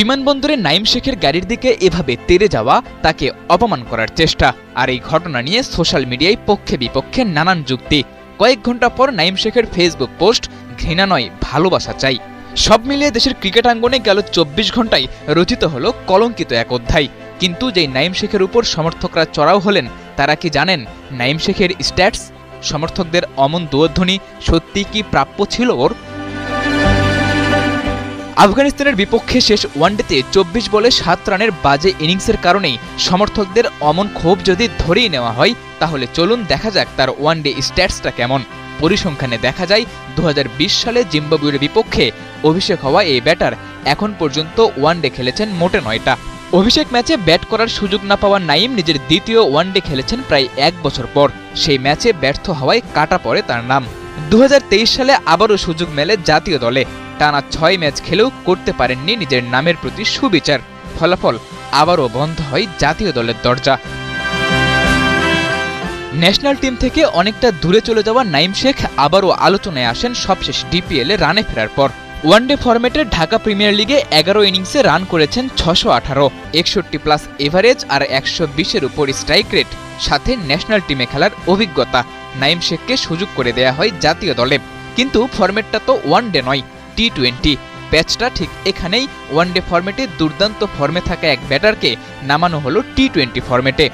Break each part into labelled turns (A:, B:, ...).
A: বিমানবন্দরে নাইম শেখের গাড়ির দিকে এভাবে তেরে যাওয়া তাকে অপমান করার চেষ্টা। আর এই ঘটনা নিয়ে সোশ্যাল মিডিয়ায় পক্ষে বিপক্ষে নানান যুক্তি। কয়েক ঘণ্টা পর নাইম শেখের ফেসবুক পোস্ট, ঘৃণা নয়, ভালোবাসা চাই। সব মিলিয়ে দেশের ক্রিকেট আঙ্গনে গেল চব্বিশ ঘন্টায় রচিত হলো কলঙ্কিত এক অধ্যায়। কিন্তু যেই নাইম শেখের উপর সমর্থকরা চড়াও হলেন, তারা কি জানেন নাইম শেখের স্ট্যাটস? সমর্থকদের অমন দুয়ধ্বনি সত্যি কি প্রাপ্য ছিল ওর? আফগানিস্তানের বিপক্ষে শেষ ওয়ানডেতে চব্বিশ বলে সাত রানের বাজে ইনিংসের কারণেই সমর্থকদের অমন ক্ষোভ যদি ধরেই নেওয়া হয়, তাহলে চলুন দেখা যাক তার ওয়ানডে স্ট্যাটসটা কেমন। পরিসংখ্যানে দেখা যায়, দুহাজার বিশ সালে জিম্বাবুয়ের বিপক্ষে অভিষেক হওয়া এই ব্যাটার এখন পর্যন্ত ওয়ানডে খেলেছেন মোটে নয়টা। অভিষেক ম্যাচে ব্যাট করার সুযোগ না পাওয়া নাইম নিজের দ্বিতীয় ওয়ানডে খেলেছেন প্রায় এক বছর পর। সেই ম্যাচে ব্যর্থ হওয়ায় কাটা পড়ে তার নাম। দু হাজার তেইশ সালে আবারও সুযোগ মেলে জাতীয় দলে। টানা ছয় ম্যাচ খেলেও করতে পারেননি নিজের নামের প্রতি সুবিচার। ফলাফল আবারও বন্ধ হয় জাতীয় দলের দরজা। ন্যাশনাল টিম থেকে অনেকটা দূরে চলে যাওয়া নাইম শেখ আবারও আলোচনায় আসেন সবশেষ ডিপিএলে রানে ফেরার পর। ওয়ানডে ফরম্যাটে ঢাকা প্রিমিয়ার লিগে এগারো ইনিংসে রান করেছেন ছশো আঠারো। একষট্টি প্লাস এভারেজ আর একশো বিশের উপর স্ট্রাইক রেট, সাথে ন্যাশনাল টিমে খেলার অভিজ্ঞতা। নাইম শেখকে সুযোগ করে দেয়া হয় জাতীয় দলে। কিন্তু ফরম্যাটটা তো ওয়ানডে নয়। টি টোয়েন্টি প্যাচটা ঠিক এখানেই ওয়ানডে ফরম্যাটে দুর্দান্ত ফর্মে থাকা এক ব্যাটারকে নামানো হলো টি টোয়েন্টি ফরম্যাটে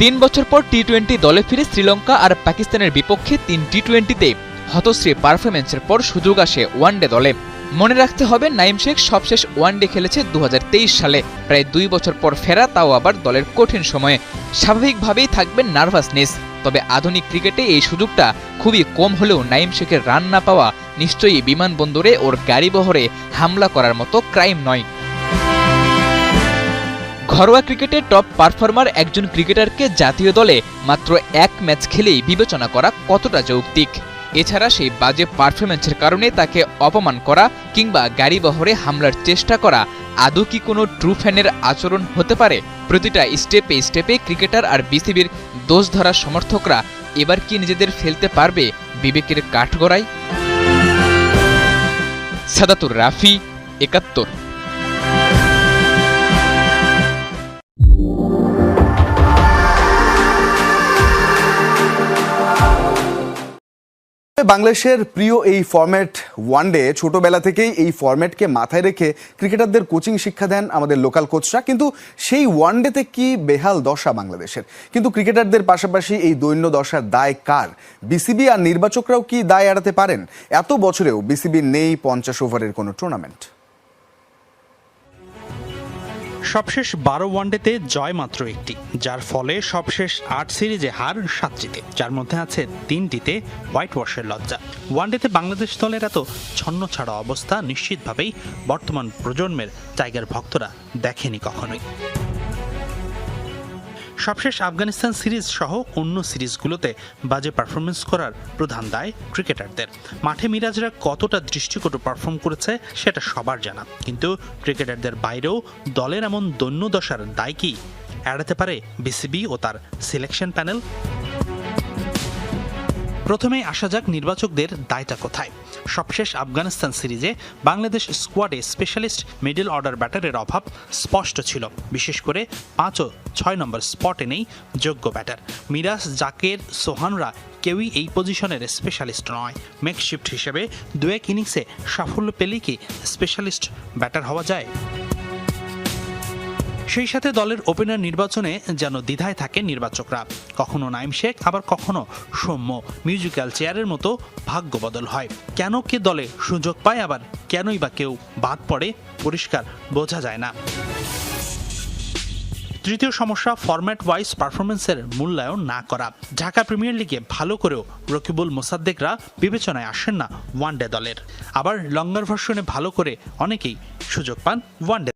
A: তিন বছর পর টি টোয়েন্টি দলে ফিরে শ্রীলঙ্কা আর পাকিস্তানের বিপক্ষে তিন টি টোয়েন্টিতে হতশ্রী পারফরমেন্সের পর সুযোগ আসে ওয়ানডে দলে। মনে রাখতে হবে নাইম শেখ সবশেষ ওয়ানডে খেলেছে দু হাজার তেইশ সালে। প্রায় দুই বছর পর ফেরা, তাও আবার দলের কঠিন সময়ে। স্বাভাবিকভাবেই থাকবে নার্ভাসনেস। তবে আধুনিক ক্রিকেটে এই সুযোগটা খুবই কম হলেও নাইম শেখের রান না পাওয়া নিশ্চয়ই বিমানবন্দরে ওর গাড়িবহরে হামলা করার মতো ক্রাইম নয়। ঘরোয়া ক্রিকেটে টপ পারফর্মার একজন ক্রিকেটারকে জাতীয় দলে মাত্র এক ম্যাচ খেলেই বিবেচনা করা কতটা যৌক্তিক? এছাড়া সেই বাজে পারফরমেন্সের কারণে তাকে অপমান করা কিংবা গাড়ি বহরে হামলার চেষ্টা করা, আদৌ কি কোনো ট্রু ফ্যানের আচরণ হতে পারে? প্রতিটা স্টেপে স্টেপে ক্রিকেটার আর বিসিবির দোষ ধরা সমর্থকরা এবার কি নিজেদের ফেলতে পারবে বিবেকের কাঠগড়ায়? সাদাতুর রাফি, একাত্তর।
B: বাংলাদেশের প্রিয় এই ফরম্যাট ওয়ানডে ছোটবেলা থেকেই এই ফর্ম্যাটকে মাথায় রেখে ক্রিকেটারদের কোচিং শিক্ষা দেন আমাদের লোকাল কোচরা কিন্তু সেই ওয়ানডেতে কি বেহাল দশা বাংলাদেশের? কিন্তু ক্রিকেটারদের পাশাপাশি এই দৈন্য দশার দায় কার? বিসিবি আর নির্বাচকরাও কি দায় এড়াতে পারেন? এত বছরেও বিসিবি নেই পঞ্চাশ ওভারের কোনো টুর্নামেন্ট
C: সবশেষ বারো ওয়ানডেতে জয় মাত্র একটি, যার ফলে সবশেষ আট সিরিজে হার সাতটিতে, যার মধ্যে আছে তিনটিতে হোয়াইট ওয়াশের লজ্জা। ওয়ানডেতে বাংলাদেশ দলের এত ছন্ন ছাড়া অবস্থা নিশ্চিতভাবেই বর্তমান প্রজন্মের টাইগার ভক্তরা দেখেনি কখনোই। সবশেষ আফগানিস্তান সিরিজ সহ অন্য সিরিজগুলোতে বাজে পারফরমেন্স করার প্রধান দায় ক্রিকেটারদের। মাঠে মিরাজরা কতটা দৃষ্টিকটু পারফর্ম করেছে সেটা সবার জানা। কিন্তু ক্রিকেটারদের বাইরেও দলের এমন দৈন্য দশার দায় কি? এড়াতে পারে বিসিবি ও তার সিলেকশন প্যানেল প্রথমেই আসা যাক নির্বাচকদের দায়টা কোথায়। সবশেষ আফগানিস্তান সিরিজে বাংলাদেশ স্কোয়াডে স্পেশালিস্ট মিডল অর্ডার ব্যাটারের অভাব স্পষ্ট ছিল। বিশেষ করে পাঁচ ও ছয় নম্বর স্পটে নেই যোগ্য ব্যাটার। মিরাজ, জাকের, সোহানরা কেউই এই পজিশনের স্পেশালিস্ট নয়। মেকশিফট হিসেবে দু এক ইনিংসে সাফল্য পেলেই কি স্পেশালিস্ট ব্যাটার হওয়া যায়? সেই সাথে দলের ওপেনার নির্বাচনে যেন দ্বিধায় থাকে নির্বাচকরা। কখনো নাইম শেখ, আবার কখনো সৌম্য। মিউজিক্যাল চেয়ারের মতো ভাগ্য বদল হয়। কেন কে দলে সুযোগ পায়, আবার কেনই বা কেউ বাদ পড়ে, পরিষ্কার বোঝা যায় না। তৃতীয় সমস্যা ফরম্যাট ওয়াইজ পারফরমেন্সের মূল্যায়ন না করা। ঢাকা প্রিমিয়ার লিগে ভালো করেও রকিবুল মোসাদ্দেকরা বিবেচনায় আসেন না ওয়ানডে দলের। আবার লঙ্গার ভার্সনে ভালো করে অনেকেই সুযোগ পান ওয়ানডে